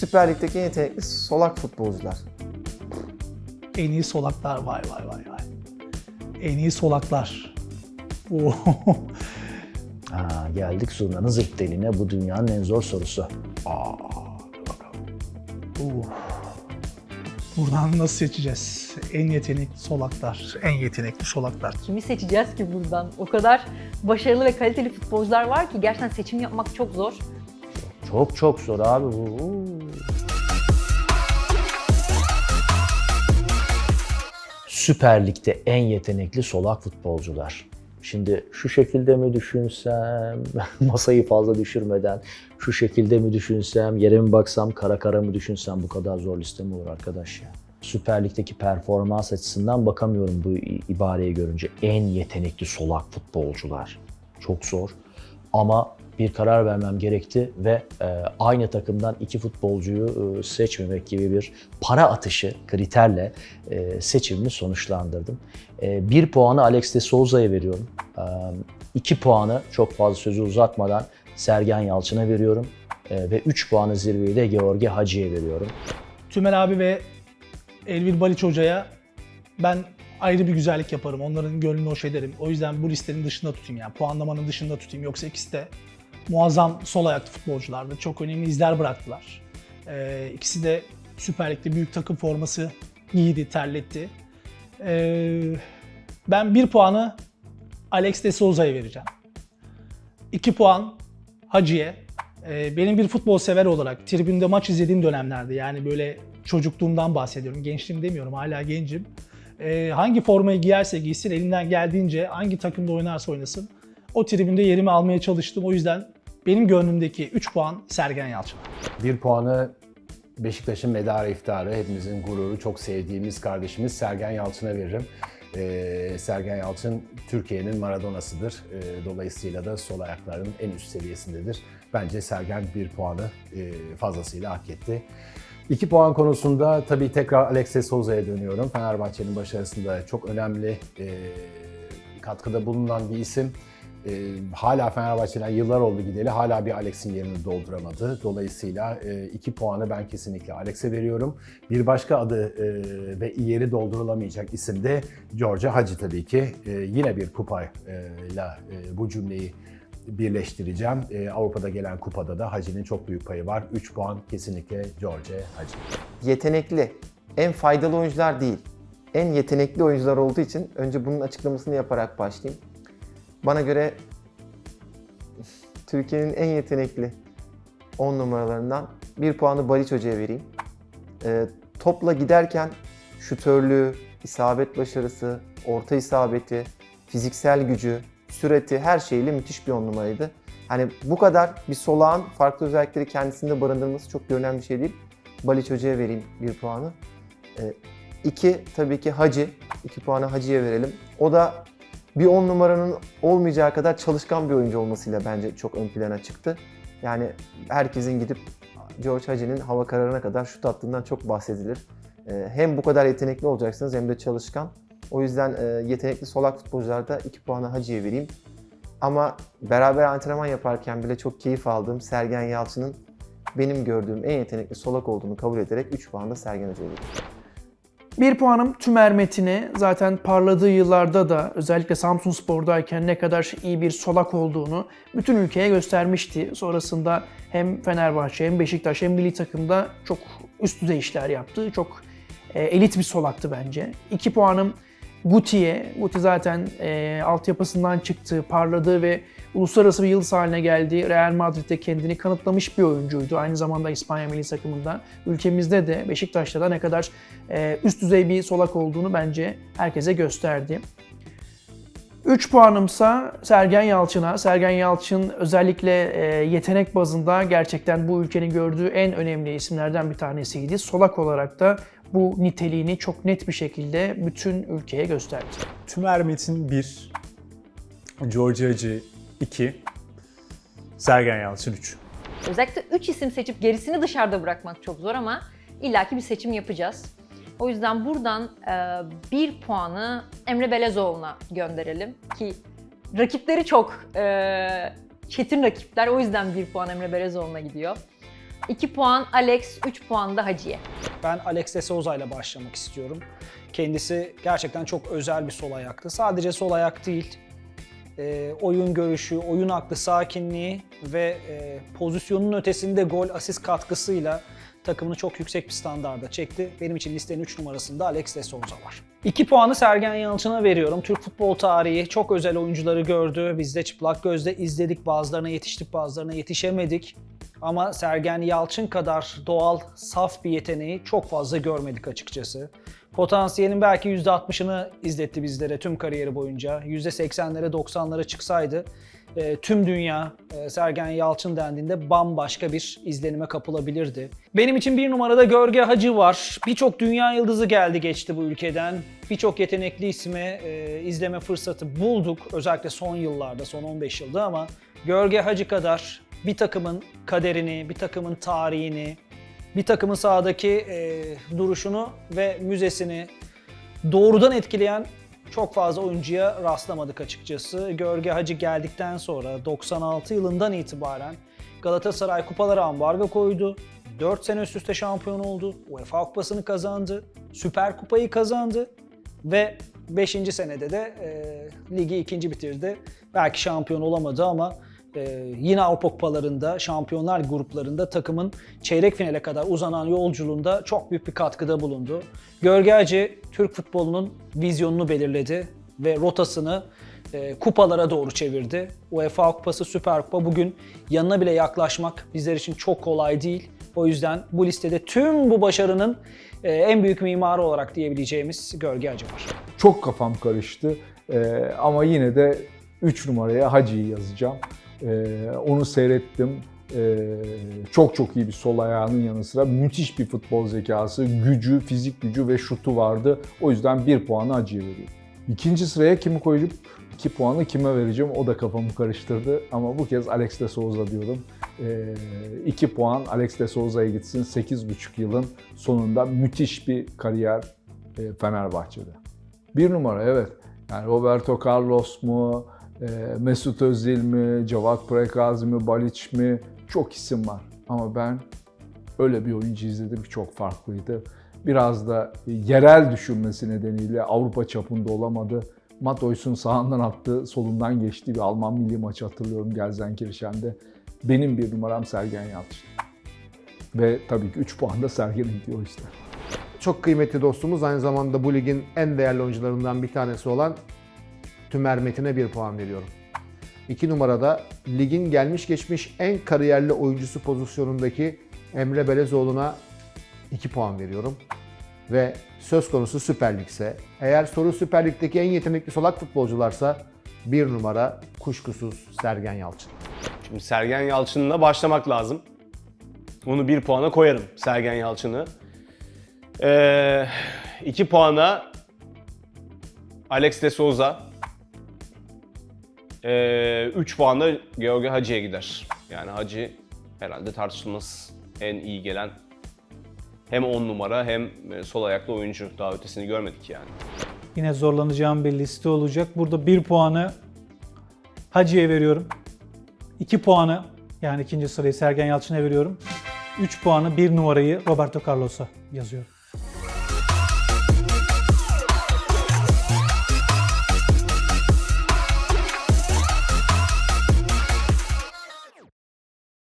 Süper Lig'deki en yetenekli solak futbolcular. En iyi solaklar vay vay vay vay. En iyi solaklar. Oo. Ha, geldik zurnanın zırt deline. Bu dünyanın en zor sorusu. Aa, dur bakalım. Oo. Buradan nasıl seçeceğiz? En yetenekli solaklar, en yetenekli solaklar. Kimi seçeceğiz ki buradan? O kadar başarılı ve kaliteli futbolcular var ki gerçekten seçim yapmak çok zor. Çok çok zor abi bu. Uuu. Süper Lig'de en yetenekli solak futbolcular. Şimdi şu şekilde mi düşünsem, masayı fazla düşürmeden şu şekilde mi düşünsem, yere mi baksam, kara kara mı düşünsem bu kadar zor liste mi olur arkadaş ya? Süper Lig'deki performans açısından bakamıyorum bu ibareyi görünce. En yetenekli solak futbolcular. Çok zor. Ama bir karar vermem gerekti ve e, aynı takımdan iki futbolcuyu e, seçmemek gibi bir para atışı kriterle e, seçimimi sonuçlandırdım. E, bir puanı Alex de Souza'ya veriyorum. E, iki puanı çok fazla sözü uzatmadan Sergen Yalçın'a veriyorum. E, ve üç puanı zirveyi de Georgi Hacı'ya veriyorum. Tümer abi ve Elvin Baliç Hoca'ya ben ayrı bir güzellik yaparım. Onların gönlünü hoş ederim. O yüzden bu listenin dışında tutayım yani. Puanlamanın dışında tutayım. Yoksa ikisi de muazzam sol ayaklı futbolculardı. Çok önemli izler bıraktılar. Ee, ikisi de Süper Lig'de büyük takım forması giydi, terletti. Ee, ben bir puanı Alex de Souza'ya vereceğim. 2 puan Hacı'ye. Ee, benim bir futbol sever olarak tribünde maç izlediğim dönemlerde yani böyle çocukluğumdan bahsediyorum. Gençliğim demiyorum hala gencim. Ee, hangi formayı giyerse giysin elinden geldiğince hangi takımda oynarsa oynasın o tribünde yerimi almaya çalıştım. O yüzden benim gönlümdeki 3 puan Sergen Yalçın. Bir puanı Beşiktaş'ın medarı iftarı, hepimizin gururu, çok sevdiğimiz kardeşimiz Sergen Yalçın'a veririm. Ee, Sergen Yalçın Türkiye'nin Maradona'sıdır. Ee, dolayısıyla da sol ayakların en üst seviyesindedir. Bence Sergen bir puanı e, fazlasıyla hak etti. İki puan konusunda tabii tekrar Alexis Souza'ya dönüyorum. Fenerbahçe'nin başarısında çok önemli e, katkıda bulunan bir isim. E, hala Fenerbahçe'den yıllar oldu gideli. Hala bir Alex'in yerini dolduramadı. Dolayısıyla e, iki puanı ben kesinlikle Alex'e veriyorum. Bir başka adı e, ve yeri doldurulamayacak isim de George Hacı tabii ki. E, yine bir kupayla e, bu cümleyi birleştireceğim. E, Avrupa'da gelen kupada da Hacı'nın çok büyük payı var. 3 puan kesinlikle George Hacı. Yetenekli, en faydalı oyuncular değil. En yetenekli oyuncular olduğu için önce bunun açıklamasını yaparak başlayayım. Bana göre Türkiye'nin en yetenekli 10 numaralarından bir puanı Baliç Hoca'ya vereyim. Ee, topla giderken şutörlüğü, isabet başarısı, orta isabeti, fiziksel gücü, süreti her şeyiyle müthiş bir on numaraydı. Hani bu kadar bir solağın farklı özellikleri kendisinde barındırması çok görünen bir şey değil. Baliç Hoca'ya vereyim bir puanı. Ee, iki tabii ki Hacı. iki puanı Hacı'ya verelim. O da bir on numaranın olmayacağı kadar çalışkan bir oyuncu olmasıyla bence çok ön plana çıktı. Yani herkesin gidip George Hacı'nin hava kararına kadar şut attığından çok bahsedilir. Ee, Hem bu kadar yetenekli olacaksınız hem de çalışkan. O yüzden e, yetenekli solak futbolcularda 2 puanı Hacı'ya vereyim. Ama beraber antrenman yaparken bile çok keyif aldığım Sergen Yalçın'ın benim gördüğüm en yetenekli solak olduğunu kabul ederek 3 puan da Sergen Hoca'ya veriyorum. Bir puanım Tümer Metin'e. Zaten parladığı yıllarda da özellikle Samsun Spor'dayken ne kadar iyi bir solak olduğunu bütün ülkeye göstermişti. Sonrasında hem Fenerbahçe hem Beşiktaş hem milli takımda çok üst düzey işler yaptı. Çok e, elit bir solaktı bence. İki puanım Guti'ye. Guti zaten e, altyapısından çıktı, parladı ve uluslararası bir yıldız haline geldi. Real Madrid'de kendini kanıtlamış bir oyuncuydu. Aynı zamanda İspanya milli takımında. Ülkemizde de Beşiktaş'ta da ne kadar e, üst düzey bir solak olduğunu bence herkese gösterdi. 3 puanımsa Sergen Yalçın'a. Sergen Yalçın özellikle e, yetenek bazında gerçekten bu ülkenin gördüğü en önemli isimlerden bir tanesiydi. Solak olarak da bu niteliğini çok net bir şekilde bütün ülkeye gösterdi. Tümer Metin 1, George Hacı 2, Sergen Yalçın 3. Özellikle 3 isim seçip gerisini dışarıda bırakmak çok zor ama illaki bir seçim yapacağız. O yüzden buradan e, bir puanı Emre Belezoğlu'na gönderelim ki rakipleri çok e, çetin rakipler. O yüzden bir puan Emre Belezoğlu'na gidiyor. 2 puan Alex, 3 puan da Hacı'ya. Ben Alex de Souza ile başlamak istiyorum. Kendisi gerçekten çok özel bir sol ayaktı. Sadece sol ayak değil, e, oyun görüşü, oyun aklı, sakinliği ve e, pozisyonun ötesinde gol, asist katkısıyla takımını çok yüksek bir standarda çekti. Benim için listenin 3 numarasında Alex de Souza var. 2 puanı Sergen Yalçın'a veriyorum. Türk futbol tarihi çok özel oyuncuları gördü. Biz de çıplak gözle izledik. Bazılarına yetiştik, bazılarına yetişemedik. Ama Sergen Yalçın kadar doğal, saf bir yeteneği çok fazla görmedik açıkçası. Potansiyelin belki %60'ını izletti bizlere tüm kariyeri boyunca. %80'lere 90'lara çıksaydı e, tüm dünya e, Sergen Yalçın dendiğinde bambaşka bir izlenime kapılabilirdi. Benim için bir numarada Görge Hacı var. Birçok dünya yıldızı geldi geçti bu ülkeden. Birçok yetenekli ismi e, izleme fırsatı bulduk. Özellikle son yıllarda, son 15 yılda ama Görge Hacı kadar bir takımın kaderini, bir takımın tarihini, bir takımın sahadaki e, duruşunu ve müzesini doğrudan etkileyen çok fazla oyuncuya rastlamadık açıkçası. Görge Hacı geldikten sonra 96 yılından itibaren Galatasaray kupalara ambargo koydu. 4 sene üst üste şampiyon oldu. UEFA Kupası'nı kazandı. Süper Kupayı kazandı. Ve 5. senede de e, ligi ikinci bitirdi. Belki şampiyon olamadı ama e, yine Avrupa Kupalarında, Şampiyonlar gruplarında takımın çeyrek finale kadar uzanan yolculuğunda çok büyük bir katkıda bulundu. Görge Hacı Türk futbolunun vizyonunu belirledi ve rotasını e, kupalara doğru çevirdi. UEFA Kupası, Süper Kupa bugün yanına bile yaklaşmak bizler için çok kolay değil. O yüzden bu listede tüm bu başarının e, en büyük mimarı olarak diyebileceğimiz Görge Hacı var. Çok kafam karıştı Ee, ama yine de 3 numaraya Hacı'yı yazacağım. Ee, onu seyrettim. Ee, çok çok iyi bir sol ayağının yanı sıra müthiş bir futbol zekası, gücü, fizik gücü ve şutu vardı. O yüzden 1 puanı Hacı'ya veriyorum. İkinci sıraya kimi koyup 2 puanı kime vereceğim o da kafamı karıştırdı. Ama bu kez Alex de Souza diyorum. 2 puan Alex de Souza'ya gitsin. 8,5 yılın sonunda müthiş bir kariyer e, Fenerbahçe'de. Bir numara evet. Yani Roberto Carlos mu, Mesut Özil mi, Cevat Prekazi mi, Balic mi çok isim var. Ama ben öyle bir oyuncu izledim ki çok farklıydı. Biraz da yerel düşünmesi nedeniyle Avrupa çapında olamadı. Matoys'un sağından attı, solundan geçtiği bir Alman milli maçı hatırlıyorum Gelsenkirchen'de. Benim bir numaram Sergen Yalçın. Ve tabii ki 3 puan da Sergen'in gidiyor işte. Çok kıymetli dostumuz aynı zamanda bu ligin en değerli oyuncularından bir tanesi olan Tümer Metin'e bir puan veriyorum. 2 numarada ligin gelmiş geçmiş en kariyerli oyuncusu pozisyonundaki Emre Belezoğlu'na 2 puan veriyorum. Ve söz konusu Süper Lig'se, eğer soru Süper Lig'deki en yetenekli solak futbolcularsa bir numara kuşkusuz Sergen Yalçın. Şimdi Sergen Yalçın'la başlamak lazım. Onu bir puana koyarım Sergen Yalçın'ı. Ee, iki puana Alex de Souza. Ee, üç puanda George Hacı'ya gider. Yani Hacı herhalde tartışılmaz en iyi gelen hem 10 numara hem e, sol ayaklı oyuncu. Daha ötesini görmedik yani. Yine zorlanacağım bir liste olacak. Burada 1 puanı Hacı'ya veriyorum. 2 puanı yani ikinci sırayı Sergen Yalçın'a veriyorum. 3 puanı 1 numarayı Roberto Carlos'a yazıyorum.